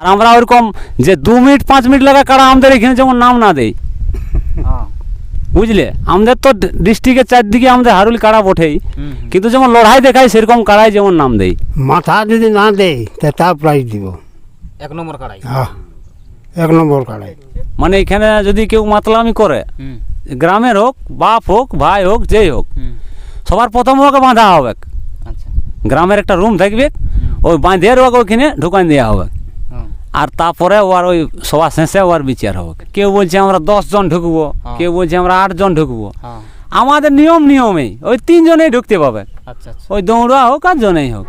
আর আমরা ওরকম যে দু মিনিট পাঁচ মিনিট লাগা কারা আমাদের এখানে যেমন নাম না দেই হ্যাঁ। বুঝলে? আমাদের তো ডিস্ট্রিক্টের চারদিকে আমাদের হারুল কাড়া হুম। কিন্তু যেমন লড়াই দেখায় সেরকম কাড়াই যেমন নাম দেই মাথা যদি না দেয় তা তার প্রাইজ দিব। এক নম্বর কাড়াই হ্যাঁ এক নম্বর কাড়াই মানে এখানে যদি কেউ মাতলামি করে গ্রামের হোক বাপ হোক ভাই হোক যেই হোক সবার প্রথম ওকে বাঁধা হবে। আচ্ছা। গ্রামের একটা রুম থাকবে ওই বাঁধে ওকে ওখানে ঢুকান দেওয়া হবে। আর তারপরে ও আর ওই সবার শেষে ও আর বিচার হবে। কেউ বলছে আমরা দশ জন ঢুকবো হ্যাঁ। কেউ বলছে আমরা আট জন ঢুকবো। হ্যাঁ। আমাদের নিয়ম নিয়মেই ওই তিনজনেই ঢুকতে পাবে। আচ্ছা আচ্ছা। ওই দৌড়া হোক আর জনেই হোক।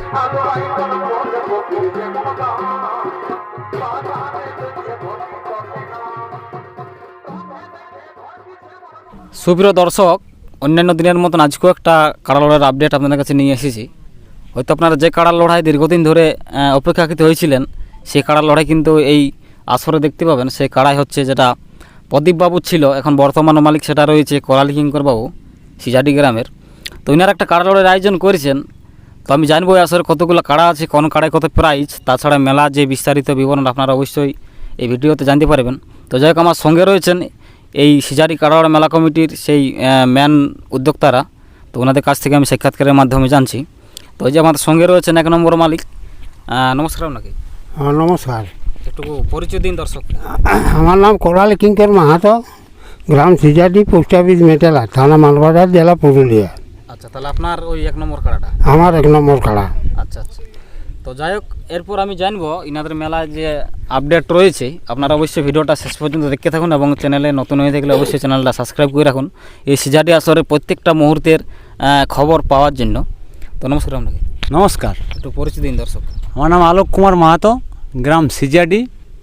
সুপ্রিয় দর্শক অন্যান্য দিনের মতন আজকেও একটা কাড়া লড়াইয়ের আপডেট আপনাদের কাছে নিয়ে এসেছি। হয়তো আপনারা যে কাড়া লড়াই দীর্ঘদিন ধরে অপেক্ষাকৃত হয়েছিলেন সেই কাড়া লড়াই কিন্তু এই আসরে দেখতে পাবেন। সেই কাড়াই হচ্ছে যেটা প্রদীপ বাবু ছিল, এখন বর্তমান মালিক সেটা রয়েছে করালি কিঙ্কর বাবু, সিজাডি গ্রামের। তো ইনারা একটা কাড়া লড়াইয়ের আয়োজন করেছেন। তো আমি জানব আসরে কতগুলো কাড়া আছে, কোন কাড়ায় কত প্রাইজ তাছাড়া মেলা যে বিস্তারিত বিবরণ আপনারা অবশ্যই এই ভিডিওতে জানতে পারবেন। তো যাই হোক, আমার সঙ্গে রয়েছেন এই সিজারি কাড়াড় মেলা কমিটির সেই ম্যান উদ্যোক্তারা। তো ওনাদের কাছ থেকে আমি সাক্ষাৎকারের মাধ্যমে জানছি। তো ওই যে আমাদের সঙ্গে রয়েছেন এক নম্বর মালিক। নমস্কার আপনাকে। হ্যাঁ নমস্কার। একটু পরিচয় দিন দর্শক। আমার নাম কোরালি কিঙ্কর মাহাতো গ্রাম সিজাডি পোস্ট অফিস মেটেলা থানা মালবাজার জেলা পুরুলিয়া। আচ্ছা তাহলে আপনার ওই এক নম্বর কাড়াটা? আমার এক নম্বর কাড়া। আচ্ছা আচ্ছা। তো যাই হোক এরপর আমি জানব ইনাদের মেলায় যে আপডেট রয়েছে আপনারা অবশ্যই ভিডিওটা শেষ পর্যন্ত দেখতে থাকুন এবং চ্যানেলে নতুন হয়ে থাকলে অবশ্যই চ্যানেলটা সাবস্ক্রাইব করে রাখুন। এই সিজাডি আসরের প্রত্যেকটা মুহূর্তের খবর পাওয়ার জন্য। তো নমস্কার আপনাকে। নমস্কার। একটু পরিচয় দিন দর্শক। আমার নাম আলোক কুমার মাহাতো গ্রাম সিজাডি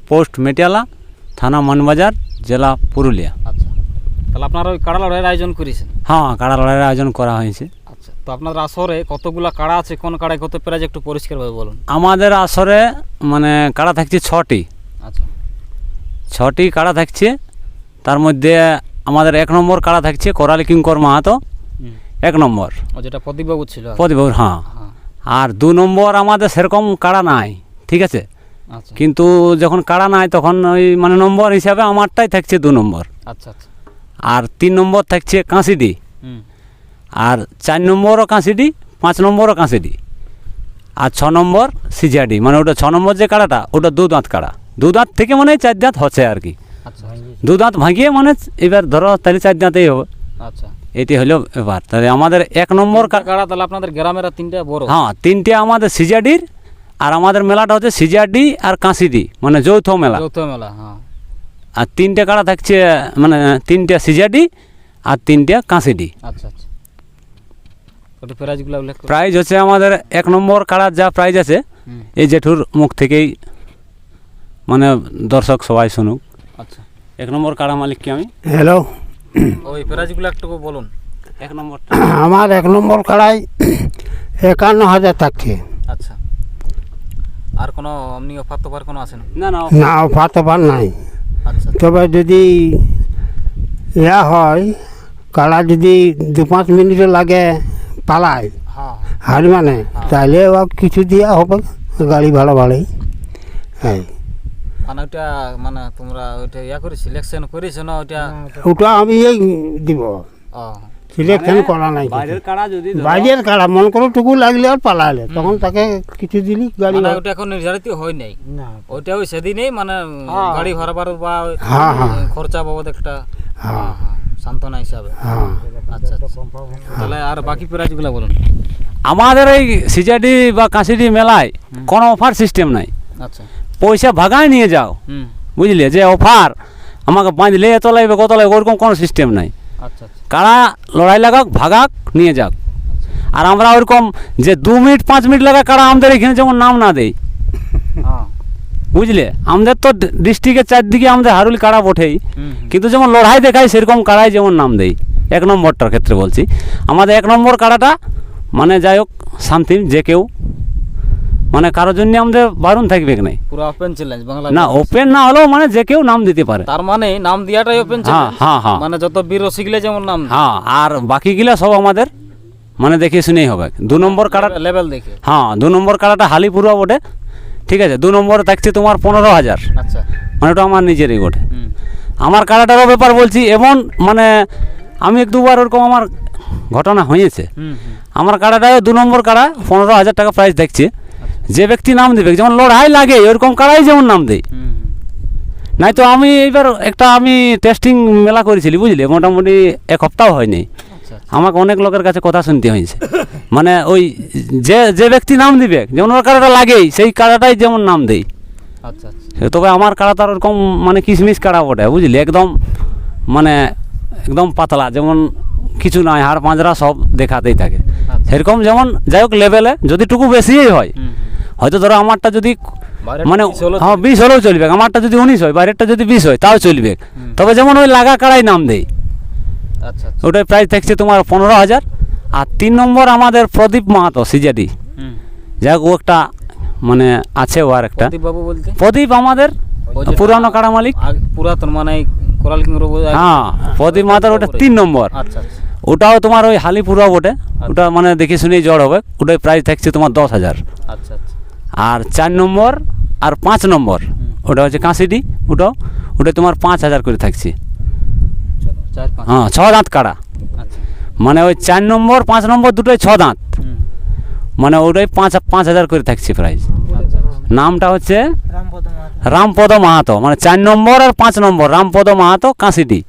পোস্ট মেটিয়ালা থানা মানবাজার জেলা পুরুলিয়া। আচ্ছা। তাহলে আপনারা ওই কাড়া লড়াইয়ের আয়োজন করেছেন? হ্যাঁ কাড়া লড়াইয়ের আয়োজন করা হয়েছে। আচ্ছা তো আপনাদের আসরে কতগুলো কাড়া আছে কোন কাড়ায় কত প্রাইজ একটু পরিষ্কারভাবে বলুন। আমাদের আসরে মানে কাড়া থাকছে ছটি। আচ্ছা। ছটি কাড়া থাকছে তার মধ্যে আমাদের এক নম্বর কাড়া থাকছে করালি কিঙ্কর মাহাতো। এক নম্বর। যেটা প্রদীপবাবু ছিল প্রদীপবাবুর হ্যাঁ। আর দু নম্বর আমাদের সেরকম কাড়া নাই ঠিক আছে? আচ্ছা। কিন্তু যখন কাড়া নাই তখন ওই মানে নম্বর হিসাবে আমারটাই থাকছে দু নম্বর। আচ্ছা আচ্ছা। আর তিন নম্বর থাকছে কাঁসিডি। আর চার নম্বরও কাঁসিডি পাঁচ নম্বরও কাঁসিডি। আর ছ নম্বর সিজাডি মানে ওটা ছ নম্বর যে কাড়াটা ওটা দু দাঁত কাড়া। দু দাঁত থেকে মানে চার দাঁত হচ্ছে আর কি। আচ্ছা দু দাঁত ভাঙিয়ে মানে এবার ধরো তাহলে চার দাঁতেই হবে। আচ্ছা। এটি হলো ব্যাপার। তাহলে আমাদের এক নম্বর কাড়া তাহলে আপনাদের গ্রামের তিনটা বড়? হ্যাঁ তিনটে আমাদের সিজাডির আর আমাদের মেলাটা হচ্ছে সিজাডি আর কাঁসিডি মানে যৌথ মেলা। যৌথ মেলা হ্যাঁ। আর তিনটে কাড়া থাকছে মানে তিনটে সিজাডি আর তিনটে কাঁসিডি। আচ্ছা আচ্ছা। প্রাইজগুলো উল্লেখ করুন প্রাইজ হচ্ছে আমাদের এক নম্বর কাড়ার যা প্রাইজ আছে এই জেঠুর মুখ থেকেই মানে দর্শক সবাই শুনুক। আচ্ছা। এক নম্বর কাড়া মালিককে আমি? হ্যালো ওই প্রাইজগুলো একটু বলুন। এক নম্বরটা আমার এক নম্বর কাড়াই একান্ন হাজার থাকছে। আচ্ছা। আর কোনো এমনি অফার তোফার কোনো আছে না? না না অফার তফার নাই। আচ্ছা তবে যদি ইয়া হয় কাড়া যদি দু পাঁচ মিনিট লাগে পালায় হার মানে তাহলে ও কিছু দেওয়া হবে গাড়ি ভাড়া ভাড়াই হ্যাঁ। মানে ওইটা মানে তোমরা ওইটা ইয়া করে সিলেকশন করেছ না ওইটা? ওটা আমি এই দিব। ও। সিলেকশন করা নাই বাইরের কাড়া যদি বাইরের কাড়া মন করো টুকু লাগলে আর পালালে। তখন তাকে কিছু দিলি গাড়ি মানে ওটা এখন নির্ধারিত হয় নাই। না। ওইটা ওই সেদিনেই মানে গাড়ি ভাড়া ভাড়া বা হ্যাঁ, হ্যাঁ। খরচা বাবদ একটা হ্যাঁ। হ্যাঁ, সান্ত্বনা হিসাবে। হ্যাঁ। আচ্ছা আচ্ছা। তাহলে আর বাকি প্রাইজগুলো বলুন। আমাদের এই সিজাডি বা কাঁসিডি মেলায় কোনো অফার সিস্টেম নাই। আচ্ছা। পয়সা ভাগায় নিয়ে যাও। বুঝলে? যে অফার আমাকে বাঁধলে এত লাগবে কত লাগবে ওরকম কোনো সিস্টেম নাই। আচ্ছা আচ্ছা। কারা লড়াই লাগাক ভাগাক নিয়ে যাক। আর আমরা ওরকম যে দু মিনিট পাঁচ মিনিট লাগা কারা আমাদের এখানে যেমন নাম না দেই হ্যাঁ। বুঝলে? আমাদের তো ডিস্ট্রিক্টের চারদিকে আমাদের হারুল কাড়া বটেই। হুম হুম। কিন্তু যেমন লড়াই দেখায় সেরকম কাড়াই যেমন নাম দেই এক নম্বরটার ক্ষেত্রে বলছি। আমাদের এক নম্বর কাড়াটা মানে যাই হোক শান্তি যে কেউ মানে কারোর জন্য আমাদের বারণ থাকবে কি নাই? পুরো ওপেন চ্যালেঞ্জ বাংলা না ওপেন না হলেও মানে যে কেউ নাম দিতে পারে। তার মানে নাম দিয়াটাই ওপেন হ্যাঁ চ্যালেঞ্জ হ্যাঁ হ্যাঁ। মানে যত বীর শিখলে যেমন নাম হ্যাঁ আর বাকিগুলা সব আমাদের মানে দেখে শুনেই হবে। দু নম্বর কাড়া লেভেল দেখে। হ্যাঁ দু নম্বর কাড়াটা হালিপুরা বটে। ঠিক আছে দু নম্বরে থাকছে তোমার পনেরো হাজার। আচ্ছা। মানে ওটা আমার নিজেরই গোটে আমার কাড়াটারও ব্যাপার বলছি এমন মানে আমি এক দুবার ওরকম আমার ঘটনা হয়েছে। আমার কাড়াটাও দু নম্বর কাড়া পনেরো হাজার টাকা প্রাইস দেখছে। যে ব্যক্তি নাম দেবে যেমন লড়াই লাগে ওরকম কারাই যেমন নাম দেয়। নাই তো আমি এইবার একটা আমি টেস্টিং মেলা করেছিলি বুঝলি? মোটামুটি এক সপ্তাহ হয়নি। আচ্ছা আচ্ছা। আমাকে অনেক লোকের কাছে কথা শুনতে হয়েছে। মানে ওই যে যে ব্যক্তি নাম দিবে যেমন ওর কাড়াটা লাগেই সেই কাড়াটাই যেমন নাম দেই আচ্ছা তবে আমার কাড়া তার ওরকম মানে কিশমিশ কাড়া বটে বুঝলি? একদম মানে একদম পাতলা যেমন কিছু নয় হাড় পাঁজরা সব দেখাতেই থাকে। সেরকম যেমন যাই হোক লেভেলে যদি টুকু বেশিই হয়। হয়তো ধরো আমারটা যদি মানে 20 হলেও হ্যাঁ বিশ হলেও চলবে আমারটা যদি উনিশ হয় বাইরেরটা যদি বিশ হয় তাও চলবে। তবে যেমন ওই লাগা কাড়াই নাম দেয়। আচ্ছা আচ্ছা। ওটার প্রাইস থাকছে তোমার পনেরো হাজার। আর তিন নম্বর আমাদের প্রদীপ মাহাতো সিজাডি যাই হোক ও একটা মানে আছে ও আর একটা। প্রদীপ বাবু বলতে? প্রদীপ আমাদের পুরানো কাড়া মালিক। পুরাতন মানে কোরাল কিং হ্যাঁ প্রদীপ মাহাতোর ওটা তিন নম্বর। আচ্ছা আচ্ছা। ওটাও তোমার ওই হালিপুরা বটে। ওটা মানে দেখে শুনেই জড় হবে। ওটার প্রাইস থাকছে তোমার দশ হাজার। আচ্ছা। আর চার নম্বর আর পাঁচ নম্বর। ওটা হচ্ছে কাঁসিডি ওটাও ওটা তোমার পাঁচ হাজার করে থাকছে। হ্যাঁ ছ দাঁত কাড়া। আচ্ছা। মানে ওই চার নম্বর পাঁচ নম্বর দুটোই ছ দাঁত। মানে ওটাই পাঁচ পাঁচ হাজার করে থাকছে প্রাইস আচ্ছা। নামটা হচ্ছে রামপদ মাহাতো। মানে চার নম্বর আর পাঁচ নম্বর রামপদ মাহাতো কাঁসিডি।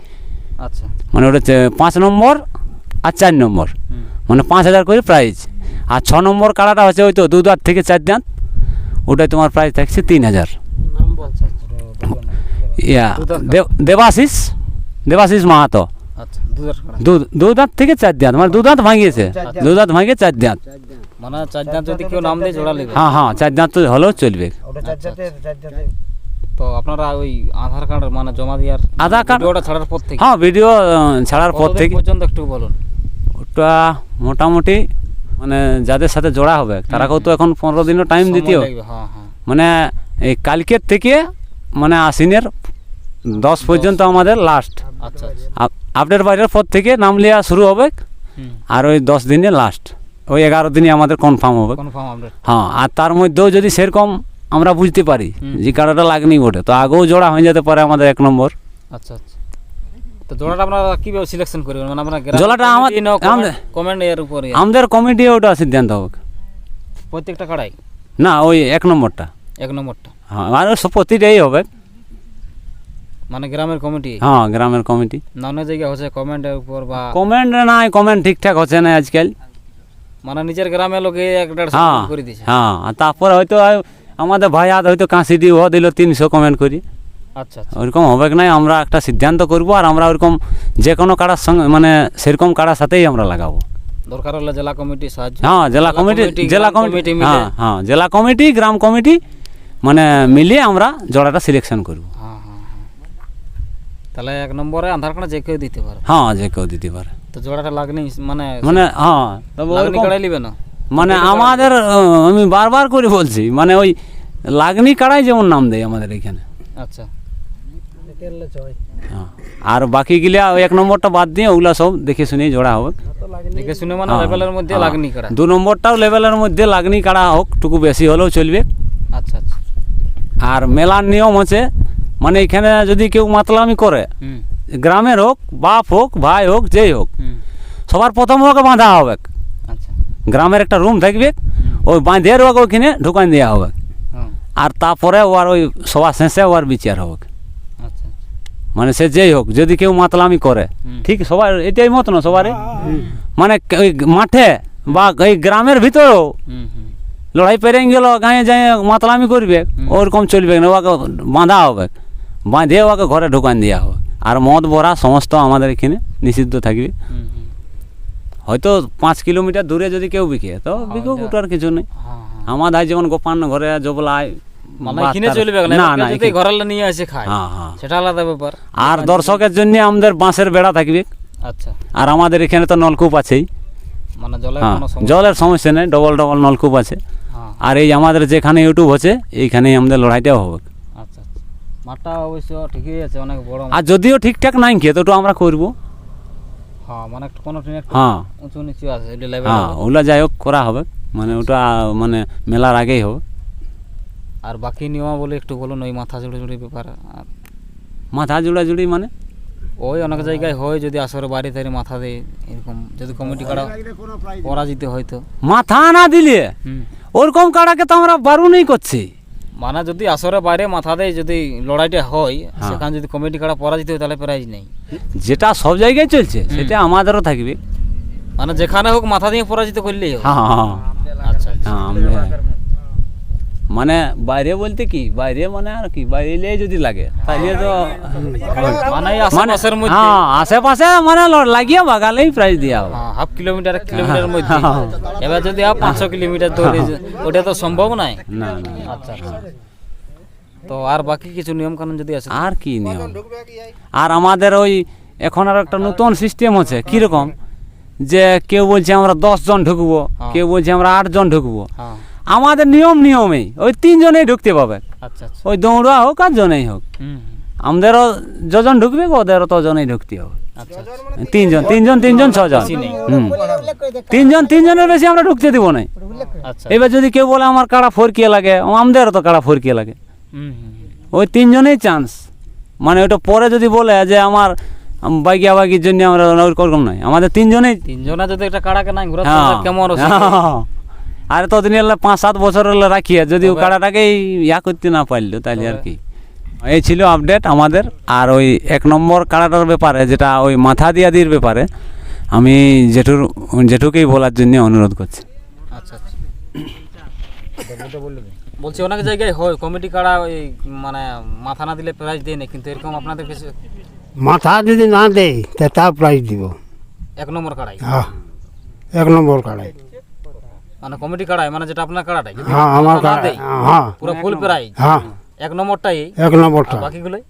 আচ্ছা। মানে ওটা হচ্ছে পাঁচ নম্বর আর চার নম্বর। মানে পাঁচ হাজার করে প্রাইস আর ছ নম্বর কাড়াটা হচ্ছে ওই তো দু দাঁত থেকে চার দাঁত। ওটাই তোমার প্রাইস থাকছে তিন হাজার। ইয়া দেব- দেবাশিস দেবাশিস মাহাতো। আচ্ছা দু দাঁত থেকে চার দাঁত মানে দু দাঁত ভাঙিয়েছে। দু দাঁত ভাঙিয়ে চার দাঁত। মানে চার দাঁত যদি কেউ নাম দেয় জোড়া নেবে। হ্যাঁ হ্যাঁ চার দাঁত তো হলেও চলবে। তো আপনারা ওই আধার কার্ড মানে জমা দেওয়ার আধার কার্ড- ভিডিওটা ছাড়ার পর থেকে? হ্যাঁ ভিডিও ছাড়ার পর থেকে। পর্যন্ত একটু বলুন। ওটা মোটামুটি মানে যাদের সাথে জোড়া হবে তারাকেও তো এখন পনেরো দিনও টাইম দিতেও। হ্যাঁ হ্যাঁ। মানে এই কালকের থেকে মানে আশ্বিনের দশ পর্যন্ত আমাদের লাস্ট আপডেট বাইরের পর থেকে নাম নেওয়া শুরু হবে আর ওই দশ দিনে লাস্ট ওই এগারো দিনে আমাদের কনফার্ম হবে। হ্যাঁ আর তার মধ্যেও যদি সেরকম আমরা বুঝতে পারি যে কারোটা লাগনি বটে তো আগেও জোড়া হয়ে যেতে পারে আমাদের এক নম্বর। আচ্ছা আচ্ছা। তো জোড়াটা আপনারা কীভাবে সিলেকশন করবেন? মানে আপনারা জোড়াটা আমাদের- কমেন্ট এর উপরে। আমাদের কমিটি ওটা সিদ্ধান্ত হবে প্রত্যেকটা কাড়াই না ওই এক নম্বরটা। এক নম্বরটা। হ্যাঁ আর সব প্রতিটাই হবে। মানে গ্রামের কমিটি? হ্যাঁ গ্রামের কমিটি। নানা জায়গায় হচ্ছে কমেন্টের উপর বা কমেন্ট নাই কমেন্ট ঠিকঠাক হচ্ছে না আজকাল। মানে নিজের গ্রামের লোকে এক দেড়শো হ্যাঁ করে দিয়েছে হ্যাঁ তারপর হয়তো আমাদের ভাই হাত হয়তো কাঁচি দিয়ে ও দিল তিনশো কমেন্ট করি। আচ্ছা আচ্ছা। ওইরকম হবে নাই আমরা একটা সিদ্ধান্ত করব আর আমরা ওইরকম যে কোনো কাড়ার সঙ্গে মানে সেরকম কাড়ার সাথেই আমরা লাগাবো। দরকার হলে জেলা কমিটি সাহায্য হ্যাঁ জেলা কমিটি জেলা কমিটি হ্যাঁ হ্যাঁ জেলা কমিটি গ্রাম কমিটি মানে মিলিয়ে আমরা জোড়াটা সিলেকশন করব। হ্যাঁ হ্যাঁ হ্যাঁ। তাহলে এক নম্বরে আধার কার্ড যে কেউ দিতে পারে। হ্যাঁ যে কেউ দিতে পারে। তো জোড়াটা লাগনি মানে মানে হ্যাঁ তবে লাগনি ওইরকম- কাড়াই নিবে না। মানে আমাদের আমি বারবার করে বলছি মানে ওই লাগনি কাড়াই যেমন নাম দেয় আমাদের এখানে। আচ্ছা। আর বাকি গিলা ওই এক নম্বরটা বাদ দিয়ে ওগুলা সব দেখে শুনে জোড়া হবে। দেখে শুনে মানে হ্যাঁ, লেভেলের মধ্যে হ্যাঁ। লাগনি কাড়া দু নম্বরটাও লেভেলের মধ্যে লাগনি কাড়া হোক টুকু বেশি হলেও চলবে। আচ্ছা আচ্ছা। আর মেলার নিয়ম হচ্ছে মানে এখানে যদি কেউ মাতলামি করে গ্রামের হোক বাপ হোক ভাই হোক যেই হোক সবার প্রথম ওকে বাঁধা হবে। আচ্ছা। গ্রামের একটা রুম থাকবে ওই বাঁধে ওকে ওইখানে ঢুকান দেওয়া হবে। হ্যাঁ। আর তারপরে ওর ওই সবার শেষে ওর বিচার হবে। মানে সে যেই হোক যদি কেউ মাতলামি করে ঠিক সবার এটাই মত না সবারই? মানে ওই মাঠে বা এই গ্রামের ভিতরেও লড়াই পেরে গেল গাঁয়ে যায় মাতলামি করবে ওরকম চলবে না ওকে বাঁধা হবে বাঁধে ওকে ঘরে ঢুকান দেওয়া হবে। আর মদ ভরা সমস্ত আমাদের এখানে নিষিদ্ধ থাকবে। হয়তো পাঁচ কিলোমিটার দূরে যদি কেউ বিকে তো বিকুক যা- ওটার কিছু নেই। হ্যাঁ হ্যাঁ। আমাদের যেমন গোপান ঘরে জবলায় মানে হ্যাঁ হ্যাঁ। আর দর্শকের জন্য আমাদের বাঁশের বেড়া থাকবে। আচ্ছা। আর আমাদের এখানে তো নলকূপ আছেই। মানে জলের হ্যাঁ সমস্যা নেই ডবল ডবল নলকূপ আছে। আর এই আমাদের যেখানে ইউটিউব হচ্ছে এইখানেই আমাদের লড়াইটাও হবে। আচ্ছা আচ্ছা। মাঠটা অবশ্য ঠিকই আছে অনেক বড় আর যদিও ঠিকঠাক নাই খেয়ে তো আমরা করব। হ্যাঁ মানে কোনো হ্যাঁ। উঁচু নিচু আছে ওইটা লেভেল ওগুলা যাই হোক করা হবে। মানে ওটা মানে মেলার আগেই হবে। আর বাকি নিয়মাবলী একটু বলুন ওই মাথা জুড়ে জুড়ে ব্যাপার আর মাথা জুড়া জুড়ি মানে? ওই অনেক জায়গায় হয় যদি আসরে বাড়ি তারি মাথা দেয় এরকম যদি কমিটি কাড়া পরাজিত হয়তো। মাথা না দিলে ওরকম কাড়াকে তো আমরা বারুনই করছি। মানে যদি আসরে বাইরে মাথা দেয় যদি লড়াইটা হয় হ্যাঁ। সেখানে যদি কমিটি কাড়া পরাজিত হয় তাহলে প্রাইজ নেই। যেটা সব জায়গায় চলছে সেটা আমাদেরও থাকবে। মানে যেখানে হোক মাথা দিয়ে পরাজিত করলেই হবে হ্যাঁ হ্যাঁ। আচ্ছা আচ্ছা। মানে বাইরে বলতে কি? বাইরে মানে আর কি? বাইরে যদি লাগে তাহলে তো মানে মানে হ্যাঁ আশেপাশে মানে লাগিয়ে বাগালেই প্রাইজ দেওয়া হবে। হ্যাঁ, হাফ কিলোমিটার এক কিলোমিটারের মধ্যে এবার যদি পাঁচশো কিলোমিটার দৌড়ে ওটা তো সম্ভব নয়? না না আচ্ছা আচ্ছা। তো আর বাকি কিছু নিয়ম কানুন যদি আছে? আর কি নিয়ম? আর আমাদের ওই এখন আর একটা নতুন সিস্টেম আছে কীরকম? যে কেউ বলছে আমরা দশ জন ঢুকবো হ্যাঁ। কেউ বলছে আমরা আট জন ঢুকবো। হ্যাঁ। আমাদের নিয়ম নিয়মেই। ওই তিনজনেই ঢুকতে পাবে। আচ্ছা আচ্ছা। ওই দৌড়া হোক আর জনেই হোক। আমাদেরও যজন ঢুকবে ওদেরও তজনেই ঢুকতে হবে। আচ্ছা তিনজন তিনজন তিনজন ছজন। নেই। তিনজন তিনজনের বেশি আমরা ঢুকতে দিব না। এবার যদি কেউ বলে আমার কাড়া ফরকিয়ে লাগে আমাদেরও তো কাড়া ফরকিয়ে লাগে। ওই তিনজনেই চান্স মানে ওটা পরে যদি বলে যে আমার বাইকিয়া বাইকির জন্য আমরা ওরকম নয়। আমাদের তিনজনেই তিনজনা যদি একটা কাড়াকে নাই ঘোরা হ্যাঁ। কেমন। আর ততদিন এলে পাঁচ সাত বছর হলে রাখিয়ে যদি ও কাড়াটাকেই ইয়া করতে না পারল তাহলে আর কি। এই ছিল আপডেট আমাদের আর ওই এক নম্বর কাড়াটার ব্যাপারে যেটা ওই মাথা দিয়া দির ব্যাপারে আমি জেঠুর জেঠুকেই বলার জন্য অনুরোধ করছি। আচ্ছা আচ্ছা। বলছি অনেক জায়গায় হয় কমিটি কাড়া ওই মানে মাথা না দিলে প্রাইজ দেয় না কিন্তু এরকম আপনাদের কাছে মাথা যদি না দেয় তা তা প্রাইজ দিব। এক নম্বর কাড়াই? হ্যাঁ এক নম্বর কাড়াই। মানে কমিটি কাড়াই মানে যেটা আপনার কাড়াটাই হ্যাঁ আমার কাড়াই হ্যাঁ পুরো ফুল প্রাইজ হ্যাঁ। এক নম্বরটাই এক নম্বরটা। বাকিগুলোই?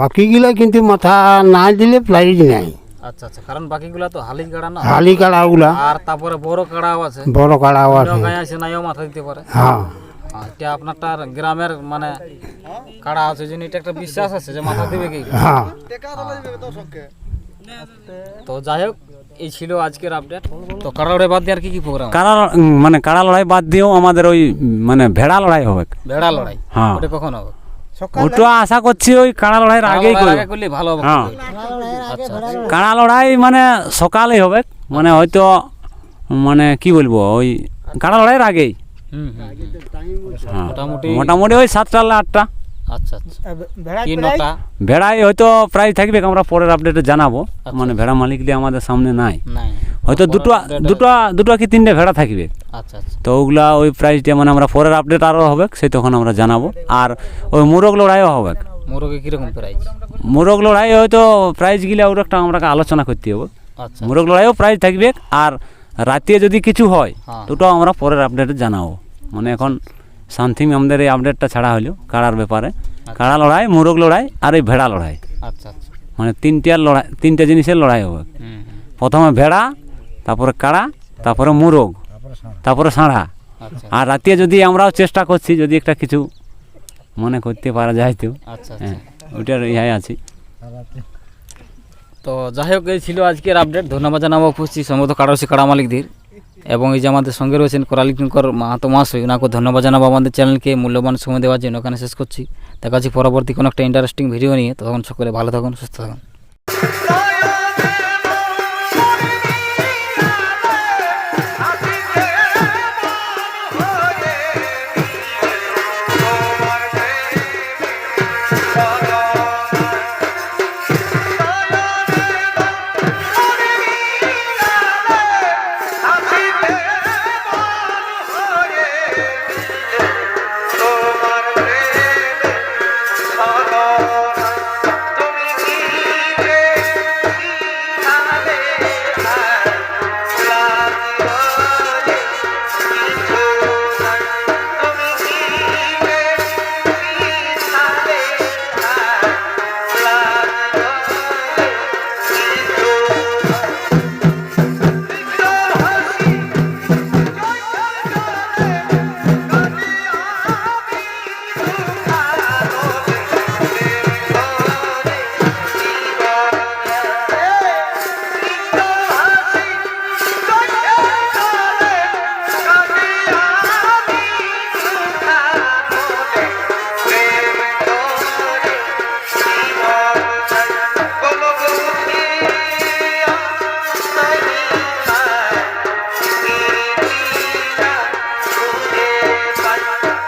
বাকিগুলা কিন্তু মাথা না দিলে প্রাইজ নেই। আচ্ছা আচ্ছা কারণ বাকিগুলা তো হালি কাড়া না। হালি কাড়াগুলা। আর তারপরে বড় কাড়াও আছে। বড় কাড়াও আছে। গায়ে আছে নাইও মাথা দিতে পারে। হ্যাঁ। আর এটা আপনারটা গ্রামের মানে কাড়া আছে জন্য এটা একটা বিশ্বাস আছে যে মাথা দিবে কি? হ্যাঁ। তো যাই হোক এই ছিল আজকের আপডেট তো কাড়াড়ে বাদ দিয়ে আর কি কি প্রোগ্রাম কাড়া মানে কাড়া লড়াই বাদ দিয়েও আমাদের ওই মানে ভেড়া লড়াই হবে। ভেড়া লড়াই? হ্যাঁ। ওটা কখন হবে? ওটা আশা করছি ওই কাড়া লড়াইয়ের আগেই কাড়া লড়াই করলে ভালো হবে। হ্যাঁ। আচ্ছা আচ্ছা। কাড়া লড়াই মানে সকালেই হবে। মানে হয়তো মানে কি বলব ওই কাড়া লড়াইয়ের আগেই। হ্যাঁ। মোটামুটি মোটামুটি ওই সাতটা আটটা। আচ্ছা আচ্ছা। ভেড়াই হয়তো প্রায় থাকবে আমরা পরের আপডেটে জানাব। মানে ভেড়া মালিকলি আমাদের সামনে নাই। নাই। হয়তো দুটো দুটো দুটো কি তিনটে ভেড়া থাকবে? আচ্ছা আচ্ছা। তো ওগুলা ওই প্রাইসটা মানে আমরা পরের আপডেট আরও হবে সেই তখন আমরা জানাব। আর ওই মোরগ লড়াইও হবে। মোরগে কীরকম প্রাইস মোরগ লড়াই হয়তো ওর একটা আমরা আলোচনা করতে হবে। আচ্ছা। মোরগ লড়াইও প্রাইজ থাকবে আর রাতে যদি কিছু হয় হ্যাঁ। দুটো আমরা পরের আপডেটে জানাব। মানে এখন শান্তিম আমাদের এই আপডেটটা ছাড়া হলো কাড়ার ব্যাপারে। কাড়া লড়াই মোরগ লড়াই আর এই ভেড়া লড়াই। আচ্ছা আচ্ছা। মানে তিনটার লড়াই তিনটা জিনিসের লড়াই হবে। প্রথমে ভেড়া তারপরে কাড়া তারপরে মোরগ তারপরে সাঁড়া। আচ্ছা। আর রাতে যদি আমরাও চেষ্টা করছি যদি একটা কিছু মনে করতে পারা যায় তো। আচ্ছা আচ্ছা। হ্যাঁ ওইটার ইহাই আছি। তো যাই হোক এই ছিল আজকের আপডেট ধন্যবাদ জানাব উপস্থিত সম্ভবত কাড়ারসি কাড়া মালিকদের। এবং এই যে আমাদের সঙ্গে রয়েছেন কোরালিকর মাহাতো মহাশয় ওনাকে ধন্যবাদ জানাব আমাদের চ্যানেলকে। মূল্যবান সময় দেওয়ার জন্য ওখানে শেষ করছি। দেখা যাচ্ছে পরবর্তী কোনো একটা ইন্টারেস্টিং ভিডিও নিয়ে। তখন সকলে ভালো থাকুন, সুস্থ থাকুন।